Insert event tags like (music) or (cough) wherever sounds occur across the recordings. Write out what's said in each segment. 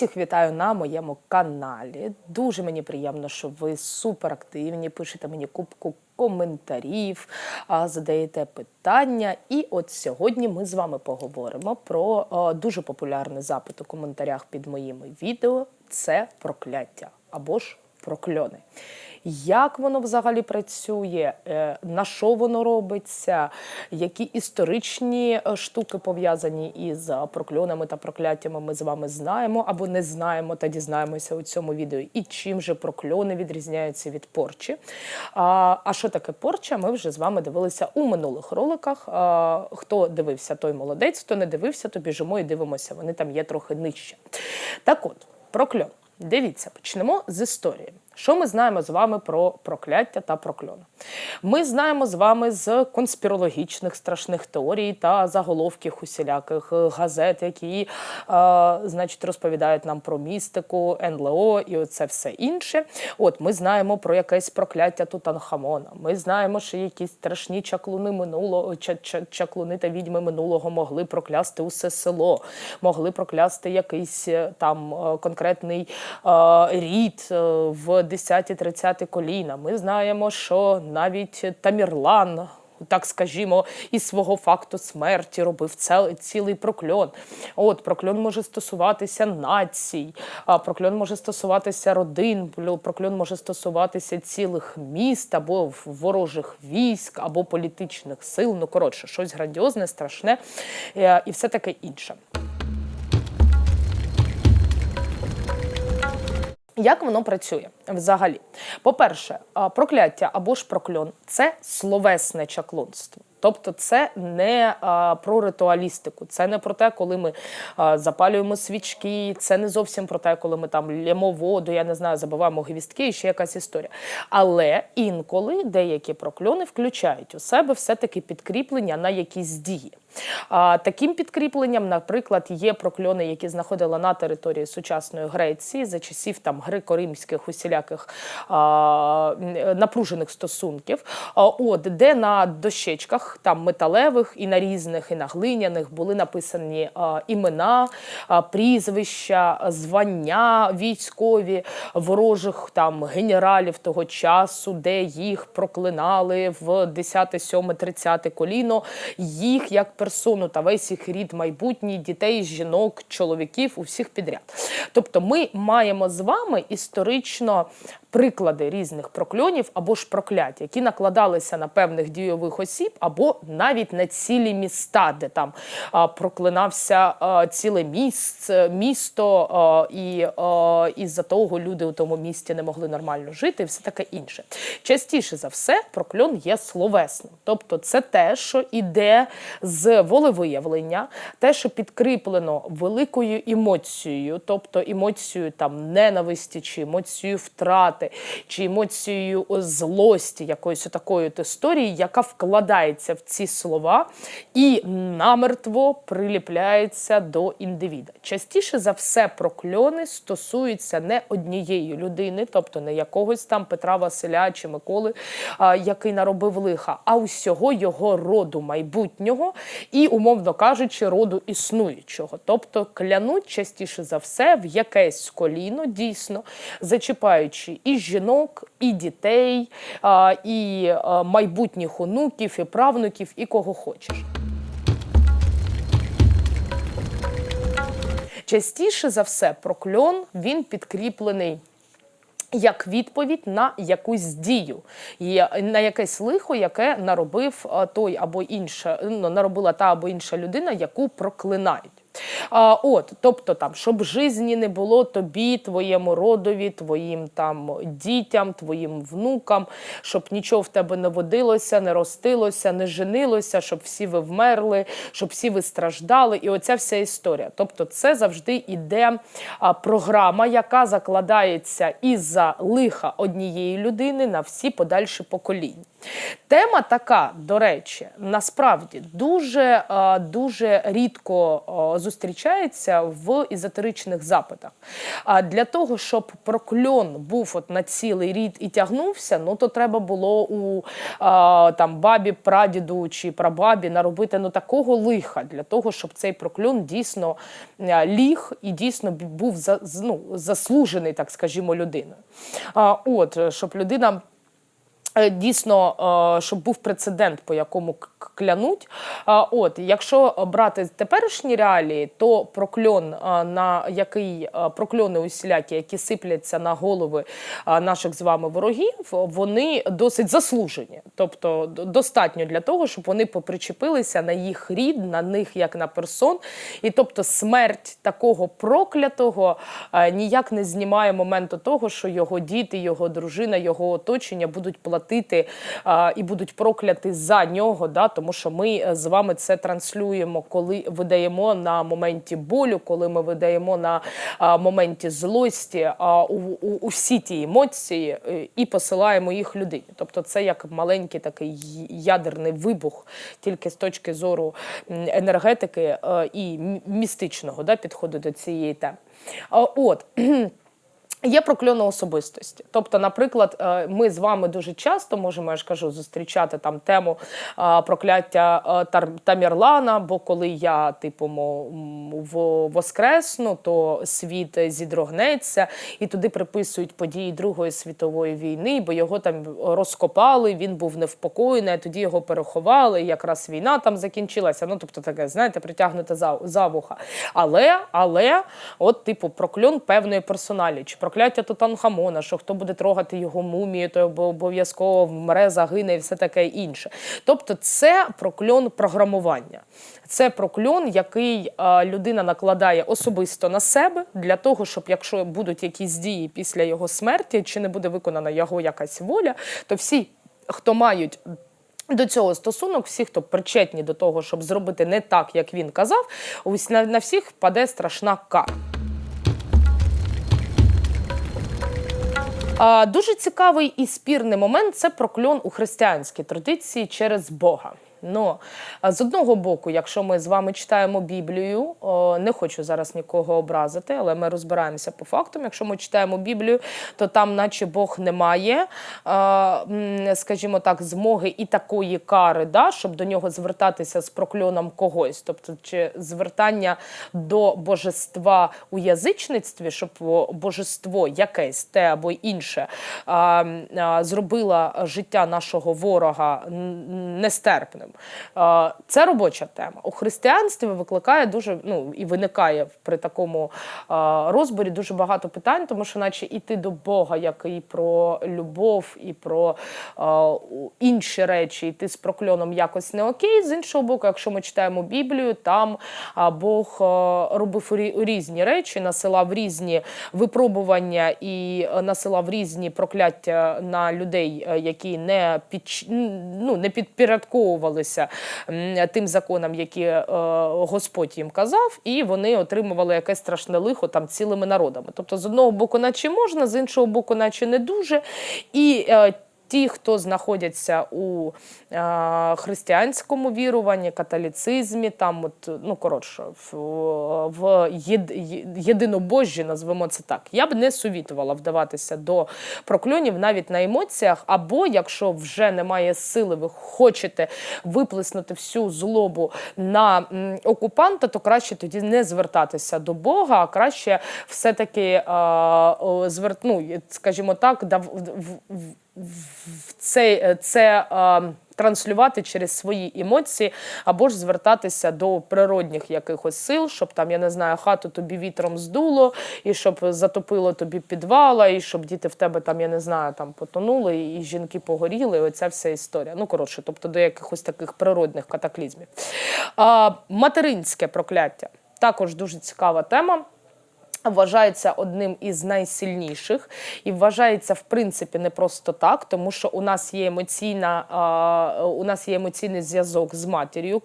Усіх вітаю на моєму каналі. Дуже мені приємно, що ви суперактивні, пишете мені кубку коментарів, задаєте питання. І от сьогодні ми з вами поговоримо про дуже популярний запит у коментарях під моїми відео це прокляття або ж прокльони. Як воно взагалі працює, е, на що воно робиться, які історичні е, штуки пов'язані із е, прокльонами та прокляттями ми з вами знаємо або не знаємо та дізнаємося у цьому відео. І чим же прокльони відрізняються від порчі. А, а що таке порча? Ми вже з вами дивилися у минулих роликах. А, хто дивився, той молодець, хто не дивився, то біжимо і дивимося. Вони там є трохи нижче. Так от, прокльон. Дивіться, почнемо з історії. Що ми знаємо з вами про прокляття та прокльони? Ми знаємо з вами з конспірологічних страшних теорій та заголовків усіляких е, газет, які, е, значить, розповідають нам про містику, НЛО і оце все інше. От ми знаємо про якесь прокляття Тутанхамона. Ми знаємо, що якісь страшні чаклуни минулого, ча- ча- чаклуни та відьми минулого могли проклясти усе село, могли проклясти якийсь е, там е, конкретний е, рід в 10-30 коліна. Ми знаємо, що навіть Тамірлан. Так скажімо, із свого факту смерті робив цілий прокльон. От прокльон може стосуватися націй, а прокльон може стосуватися родин, прокльон може стосуватися цілих міст або ворожих військ, або політичних сил. Ну коротше, щось грандіозне, страшне е, і все таке інше. Як воно працює взагалі? По-перше, прокляття або ж прокльон це словесне чаклунство. Тобто це не а, про ритуалістику, це не про те, коли ми а, запалюємо свічки, це не зовсім про те, коли ми там лємо воду, я не знаю, забиваємо гвістки і ще якась історія. Але інколи деякі прокльони включають у себе все-таки підкріплення на якісь дії. А, таким підкріпленням, наприклад, є прокльони, які знаходили на території сучасної Греції за часів там греко-римських усіляких а, напружених стосунків. А, от де на дощечках там металевих і на різних, і на глиняних були написані а, імена, а, прізвища, звання військові ворожих там генералів того часу, де їх проклинали в 10, 7, 30 коліно, їх як персону та весь їх рід майбутній, дітей, жінок, чоловіків, усіх підряд. Тобто ми маємо з вами історично приклади різних прокльонів або ж проклять, які накладалися на певних дійових осіб, або навіть на цілі міста, де там проклинався ціле місце, місто, і із-за того люди у тому місті не могли нормально жити, і все таке інше. Частіше за все, прокльон є словесним, тобто це те, що іде з волевиявлення, те, що підкріплено великою емоцією, тобто емоцією там ненависті, чи емоцією втрати, чи емоцією злості, якоїсь такої історії, яка вкладається в ці слова і намертво приліпляється до індивіда. Частіше за все, прокльони стосуються не однієї людини, тобто не якогось там Петра Василя чи Миколи, який наробив лиха, а усього його роду майбутнього і, умовно кажучи, роду існуючого. Тобто клянуть частіше за все в якесь коліно, дійсно зачіпаючи і жінок, і дітей, і майбутніх онуків, і правнуків, і кого хочеш. Частіше за все, прокльон він підкріплений. Як відповідь на якусь дію, на якесь лихо, яке наробив той або інша, ну, наробила та або інша людина, яку проклинають. А, от, тобто, там, щоб житті не було тобі, твоєму родові, твоїм там дітям, твоїм внукам, щоб нічого в тебе не водилося, не ростилося, не женилося, щоб всі ви вмерли, щоб всі ви страждали. І оця вся історія. Тобто, це завжди іде програма, яка закладається із-за лиха однієї людини на всі подальші покоління. Тема така, до речі, насправді дуже, е, дуже рідко е, зустрічається в езотеричних запитах. А для того, щоб прокльон був от на цілий рід і тягнувся, ну то треба було у е, там бабі, прадіду чи прабабі наробити ну такого лиха для того, щоб цей прокльон дійсно ліг і дійсно був ну, заслужений, так скажімо, людиною. От, щоб людина. Е, Дійсно, е, щоб був прецедент, по якому клянуть. От, якщо брати теперішні реалії, то прокльон, на який прокльони усілякі, які сипляться на голови наших з вами ворогів, вони досить заслужені. Тобто достатньо для того, щоб вони попричепилися на їх рід, на них як на персон. І тобто смерть такого проклятого ніяк не знімає моменту того, що його діти, його дружина, його оточення будуть платити і будуть прокляти за нього. Да? Тому що ми е, з вами це транслюємо, коли видаємо на моменті болю, коли ми видаємо на моменті злості а, у всі ті емоції е, і посилаємо їх людині. Тобто, це як маленький такий ядерний вибух, тільки з точки зору енергетики е, і містичного да, підходу до цієї теми. От. (clears throat) Є прокльони особистості. Тобто, наприклад, е, ми з вами дуже часто можемо, я ж кажу, зустрічати там тему е, прокляття е, Тамірлана, бо коли я, типу, воскресну, то світ зідрогнеться, і туди приписують події Другої світової війни, бо його там розкопали, він був невпокоєний, тоді його переховали, якраз війна там закінчилася. Ну, тобто таке, знаєте, притягнуте за, за вуха. Але, але, от, типу, прокльон певної персоналі, чи прокляття Тутанхамона, що хто буде трогати його мумію, то обов'язково вмре, загине і все таке інше. Тобто, це прокльон програмування. Це прокльон, який людина накладає особисто на себе для того, щоб якщо будуть якісь дії після його смерті, чи не буде виконана його якась воля, то всі, хто мають до цього стосунок, всі, хто причетні до того, щоб зробити не так, як він казав, на, всіх паде страшна кара. Дуже цікавий і спірний момент це прокльон у християнській традиції через Бога. А з одного боку, якщо ми з вами читаємо Біблію, не хочу зараз нікого образити, але ми розбираємося по фактам. Якщо ми читаємо Біблію, то там, наче Бог не має, скажімо так, змоги і такої кари, да, щоб до нього звертатися з прокльоном когось. Тобто, чи звертання до божества у язичництві, щоб божество якесь те або інше зробило життя нашого ворога нестерпним. А, Це робоча тема. У християнстві викликає дуже ну і виникає при такому розборі дуже багато питань, тому що, наче іти до Бога, як і про любов, і про інші речі, йти з прокльоном якось не окей. З іншого боку, якщо ми читаємо Біблію, там Бог робив різні речі, насилав різні випробування і е, насилав різні прокляття на людей, е, які не під ну, не підпорядковувалися м, тим законам, які е, Господь їм казав, і вони отримували якесь страшне лихо там цілими народами. Тобто, з одного боку, наче можна, з іншого боку, наче не дуже. І е, Ті, хто знаходяться у е, християнському віруванні, католіцизмі, там, от, ну коротше, в, в єд, єдинобожжі, назвемо це так. Я б не совітувала вдаватися до прокльонів навіть на емоціях, або якщо вже немає сили, ви хочете виплеснути всю злобу на окупанта, то краще тоді не звертатися до Бога, а краще все-таки е, о, звер, ну, скажімо так, дав, в це, це е, транслювати через свої емоції, або ж звертатися до природних якихось сил, щоб там, я не знаю, хату тобі вітром здуло, і щоб затопило тобі підвала, і щоб діти в тебе там, я не знаю, там потонули, і жінки погоріли. І оця вся історія. Ну, коротше, тобто до якихось таких природних катаклізмів. А, материнське прокляття також дуже цікава тема. Вважається одним із найсильніших і вважається в принципі не просто так, тому що у нас є емоційна, у нас є емоційний зв'язок з матір'ю,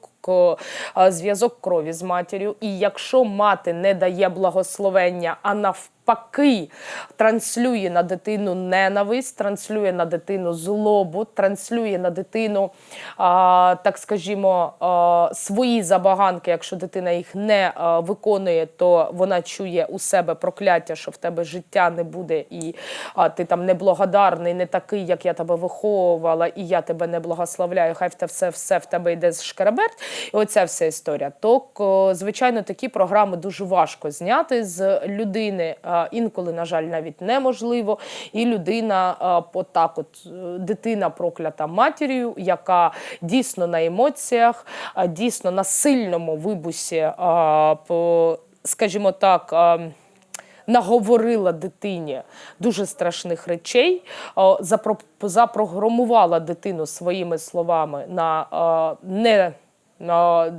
зв'язок крові з матір'ю. І якщо мати не дає благословення, а навпаки, навпаки транслює на дитину ненависть, транслює на дитину злобу, транслює на дитину, а, так скажімо, а, свої забаганки. Якщо дитина їх не а, виконує, то вона чує у себе прокляття, що в тебе життя не буде, і а, ти там неблагодарний, не такий, як я тебе виховувала, і я тебе не благословляю. Хай в те все, все в тебе йде з шкереберть. І оця вся історія. То, звичайно, такі програми дуже важко зняти з людини. Інколи, на жаль, навіть неможливо. І людина, отак, от е, дитина проклята матір'ю, яка дійсно на емоціях, дійсно на сильному вибусі, скажімо так. наговорила дитині дуже страшних речей, запро- запрограмувала дитину своїми словами на не. На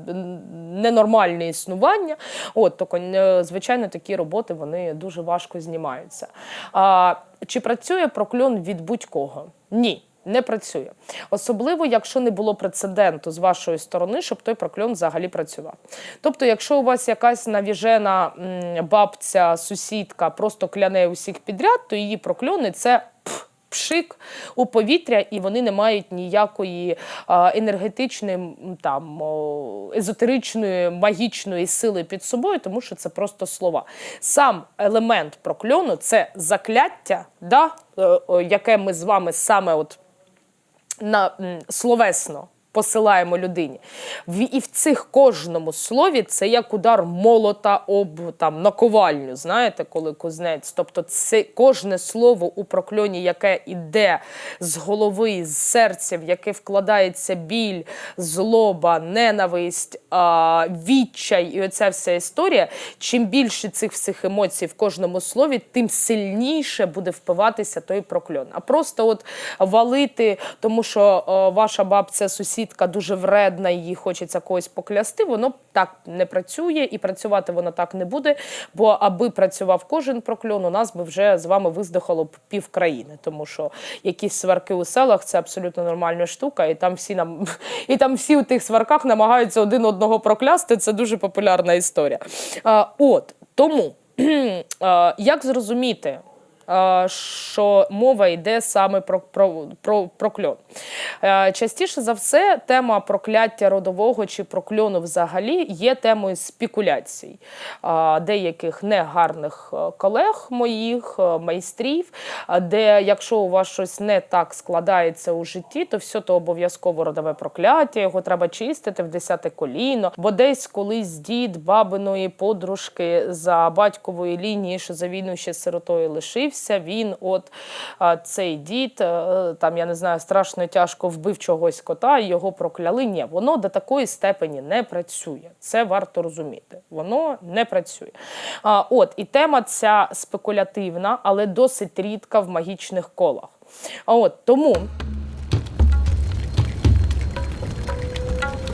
ненормальне існування, от е, звичайно, такі роботи вони дуже важко знімаються. А, чи працює прокльон від будь-кого? Ні. Не працює, особливо якщо не було прецеденту з вашої сторони, щоб той прокльон взагалі працював. Тобто, якщо у вас якась навіжена бабця, сусідка просто кляне усіх підряд, то її прокльони це пшик у повітря, і вони не мають ніякої енергетичної, там езотеричної, магічної сили під собою, тому що це просто слова. Сам елемент прокльону це закляття, да, е, яке ми з вами саме от на словесно посилаємо людині. І в цих кожному слові це як удар молота об там наковальню, знаєте, коли кузнець. Тобто це кожне слово у прокльоні, яке іде з голови, з серця, в яке вкладається біль, злоба, ненависть, відчай і оця вся історія. Чим більше цих всіх емоцій в кожному слові, тим сильніше буде впиватися той прокльон. А просто от валити, тому що е, ваша бабця, сусідка дуже вредна, їй хочеться когось поклясти, воно так не працює і працювати воно так не буде. Бо аби працював кожен прокльон, у нас би вже з вами виздихало б пів країни, тому що якісь сварки у селах це абсолютно нормальна штука, і там всі нам (laughs) і там всі у тих сварках намагаються один одного проклясти. Це дуже популярна історія. А, от тому (clears throat) як зрозуміти? Що мова йде саме про, про, про прокльон. Е, Частіше за все, тема прокляття родового чи прокльону взагалі є темою спекуляцій деяких негарних е, колег моїх, е, майстрів, де якщо у вас щось не так складається у житті, то все то обов'язково родове прокляття, його треба чистити в десяте коліно, бо десь колись дід бабиної подружки за батькової лінії, що за війну ще сиротою лишився, він от цей дід, е, там я не знаю, страшно тяжко вбив чогось кота і його прокляли. Ні, воно до такої степені не працює. Це варто розуміти. Воно не працює. От і тема ця спекулятивна, але досить рідка в магічних колах. От тому.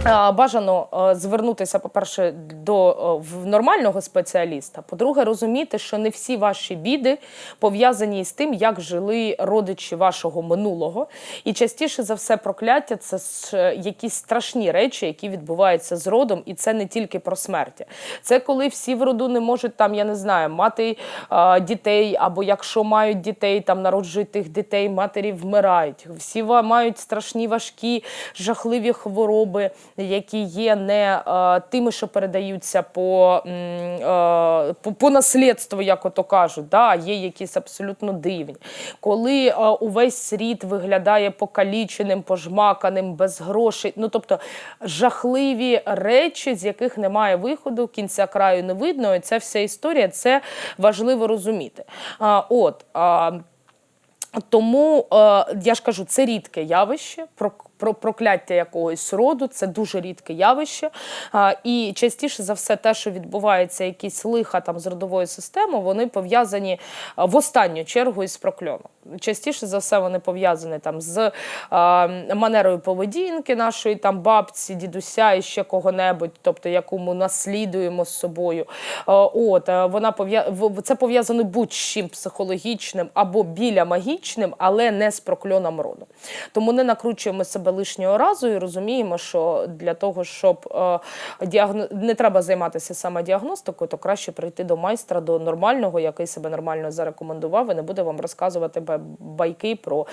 Бажано е, звернутися, по-перше, до е, нормального спеціаліста. По-друге, розуміти, що не всі ваші біди пов'язані з тим, як жили родичі вашого минулого. І частіше за все, прокляття це е, якісь страшні речі, які відбуваються з родом, і це не тільки про смерть. Це коли всі в роду не можуть там, я не знаю, мати дітей, або якщо мають дітей, там народжують дітей, матері вмирають. Всі мають страшні важкі, жахливі хвороби, які є не е, тими, що передаються по, е, по, по наслідству, як ото кажуть, да, є якісь абсолютно дивні. Коли е, увесь рід виглядає покаліченим, пожмаканим, без грошей. Ну тобто жахливі речі, з яких немає виходу, кінця краю не видно. І ця вся історія це важливо розуміти. А, от. А, тому я ж кажу, це рідке явище. Про, про прокляття якогось роду це дуже рідке явище. І частіше за все, те, що відбувається, якісь лиха там з родовою системою, вони пов'язані в останню чергу із прокльоном. Частіше за все, вони пов'язані там з манерою поведінки нашої там бабці, дідуся і ще кого-небудь, тобто яку ми наслідуємо з собою. От е, вона пов'я... це пов'язано будь-чим психологічним або біля магічним, але не з прокльоном роду. Тому не накручуємо себе лишнього разу і розуміємо, що для того, щоб е, діагно... не треба займатися саме діагностикою, то краще прийти до майстра, до нормального, який себе нормально зарекомендував, і не буде вам розказувати байки про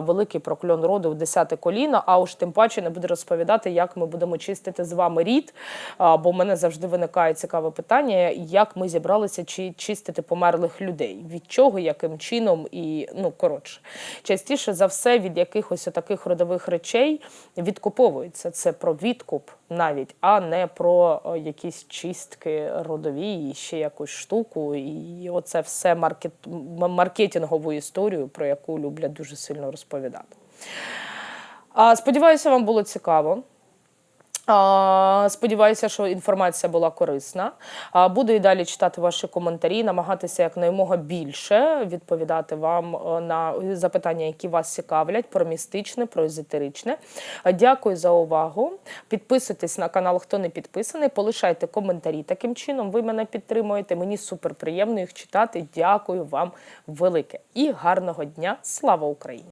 великий прокльон роду в десяте коліно, а уж тим паче не буде розповідати, як ми будемо чистити з вами рід. Бо в мене завжди виникає цікаве питання, як ми зібралися чи чистити померлих людей, від чого, яким чином, і ну коротше, частіше за все від якихось таких родових речей відкуповується. Це про відкуп навіть, а не про якісь чистки родові і ще якусь штуку. І оце все маркет... маркетингову історію, про яку люблять дуже сильно розповідати. Сподіваюся, вам було цікаво. Сподіваюся, що інформація була корисна. Буду і далі читати ваші коментарі, намагатися якнаймога більше відповідати вам е, на запитання, які вас цікавлять, про містичне, про езотеричне. Дякую за увагу. Підписуйтесь на канал, хто не підписаний. Полишайте коментарі таким чином. Ви мене підтримуєте. Мені суперприємно їх читати. Дякую вам велике і гарного дня! Слава Україні!